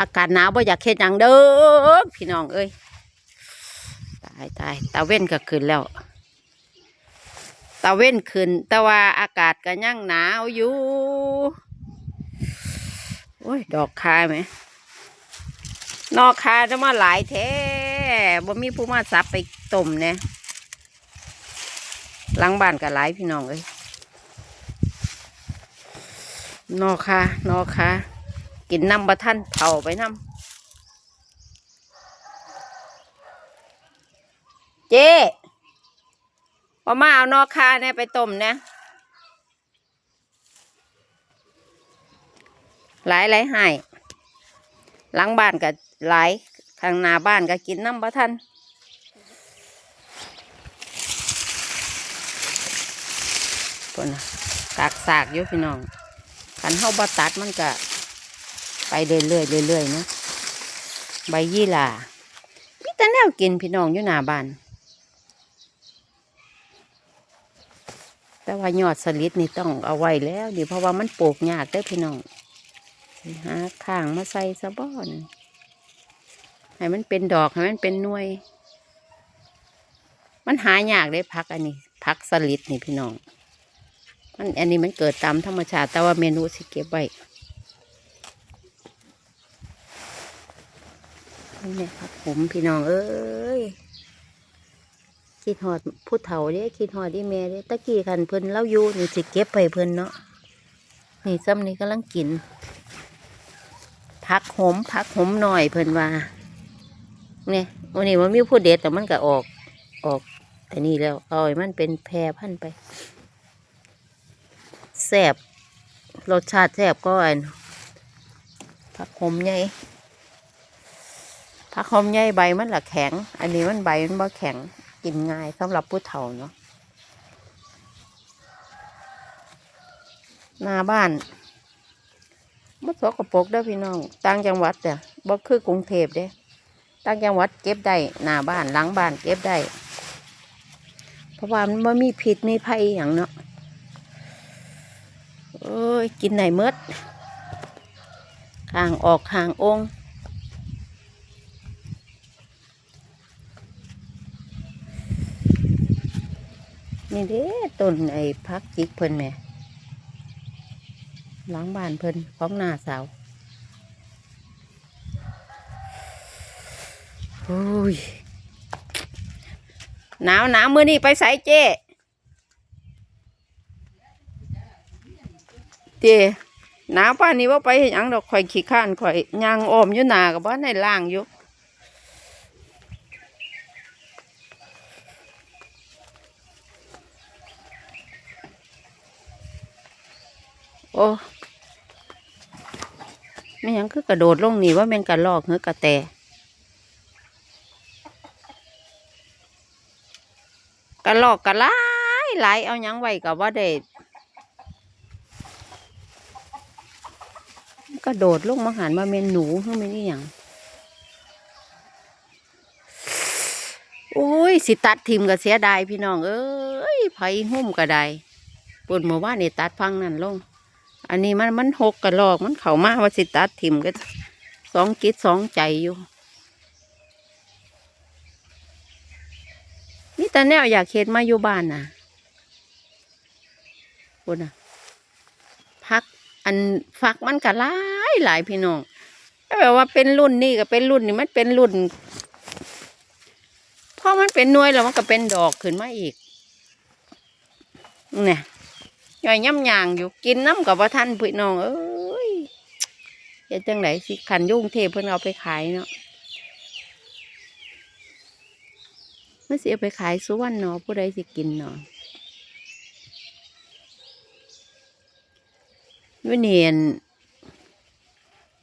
อากาศหนาวบ่อยากเฮ็ดหยังเด้อพี่น้องเอ้ยตายตายตาเว้นก็ขึ้นแล้วตาเว้นขึ้น แต่ว่าอากาศก็ยังหนาวอยู่โอ้ยดอกคาไหมนอกคาจะมาหลายแท้บ่มีผู้มาสับไปต้มเนี่ยหลังบ้านก็หลายพี่น้องเอ้ยนอกคานอกคา กินน้ำบะท่านเผาไปน้ำเจ๊พอมาเอานอกคาเนี่ยไปต้มเนี่ยหลายหลายให้หลังบ้านก็หลายข้างหน้าบ้านก็กินน้ำบะท่านคนน่ะกากสากอยู่พี่น้องขันเฮาบะตัดมันก็ ไปเรื่อยๆเรื่อยๆนะใบยี่หร่ามีแต่แนวกินพี่น้องอยู่หน้าบ้านแต่ว่ายอดสลิดนี่ต้องเอาไว้แล้วนี่เพราะว่ามันปลูกยากได้อพี่น้องหาข้างมาใส่ซะบ่อนให้มันเป็นดอกให้มันเป็นหน่วย มันหายากได้พักอันนี้พักสลิดนี่พี่น้องมันอันนี้มันเกิดตามธรรมชาติแต่ว่าเมนูสิเก็บไว้ นี่แหละครับผมพี่น้องเอ้ยคิดหอดผู้เฒ่าเด้คิดหอดอีแม่เด้ตะกี้คันเพิ่นเล่าอยู่นี่สิเก็บไปเพิ่นเนาะนี่ซ้ำนี่กำลังกินพักหมพักหมหน่อยเพิ่นว่าเนี่ยวันนี้มันมีผู้เด็ดแต่มันก็ออกออกอันนี้แล้วเอาให้มันเป็นแพรพันไปแซบรสชาติแซบก็อันผักหอมใหญ่ ผักหอมใหญ่ใบมันละแข็ง อันนี้มันใบมันบ่แข็งกินง่ายสำหรับผู้เฒ่าเนาะหน้าบ้านมันสกปรกเด้อพี่น้องต่างจังหวัดแต่บ่คือกรุงเทพเด้ต่างจังหวัดเก็บได้หน้าบ้านหลังบ้านเก็บได้เพราะว่ามันบ่มีพิษมีภัยอย่างเนาะเอ้ยกินไหนเมดข้างออกข้างองค์ นี่เด้ต้นไอ้พักจิกเพิ่นแม่หล้างบ้านเพิ่นของหน้าสาวโอ้ยหนาวหนาวมือนี่ไปใส่เจ้เจ้หนาวป้านนี้ว่าไปยังดอกข่อยขี้ข้านข่อยยางอ้อมอยู่หนากับบ้านในล่างอยู่ โอ้ไม่ยังคือกระโดดลงนี่ว่าแม่นกระลอกเหือกระแตกระลอกกระไล่หลายเอายังไว้กับว่าได้กระโดดลงมาหันมาเมนหนูเพื่อไม่นี่ยังโอ้ย สิตัดทิมก็เสียดายพี่น้อง เอ้ยไผ่หุ้มก็ได้ปวดเมื่อว่านนี่ตัดพังนั่นลง อันนี้มันมันหกกระลอกมันเข่ามาว่าสิตัดทิมก็สองกิดสองใจอยู่นี่ต่แนวอยากเฮ็ดมาอยู่บ้านน่ะคุณน่ะพักอันฝักมันก็หลายหลายพี่น้องก็แบบว่าเป็นรุ่นนี่ก็เป็นรุ่นนี่มันเป็นรุ่นพอมันเป็นหน่วยแล้วมันก็เป็นดอกขึ้นมาอีกเนี่ย ย่อยย่ำยางอยู่กินน้ำกับว่าท่านพี่น้องเอ้ยเฮ็ดจังไหนสิขันยุ่งเทพเพิ่อนเอาไปขายเนาะเมื่อสิเอาไปขายสุวรรณเนาะผู้ใดสิกินเนาะวิเนียน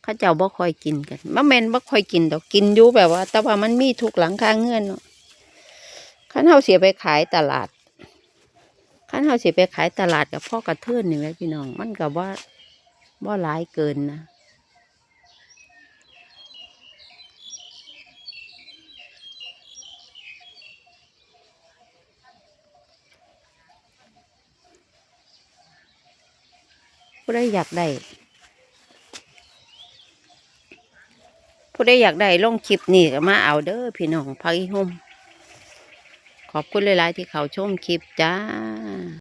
ข้าเจ้าบ่ค่อยกินกันมะเมนบ่ค่อยกินดอกกินอยู่แบบว่า แต่ว่ามันมีทุกหลังคาเงื่อนเนาะขันเฮาเสียไปขายตลาด ขั้นเขาสิไปขายตลาดกับพ่อกระเทือนนี่ไหมพี่น้อง มันกับว่าว่าหลายเกินนะผู้ใดอยากได้ผู้ใดอยากได้ลงคลิปนี่ก็มาเอาเด้อพี่น้องพักอีหุ่ม ขอบคุณหลาย ๆ ที่เขาชมคลิปจ้า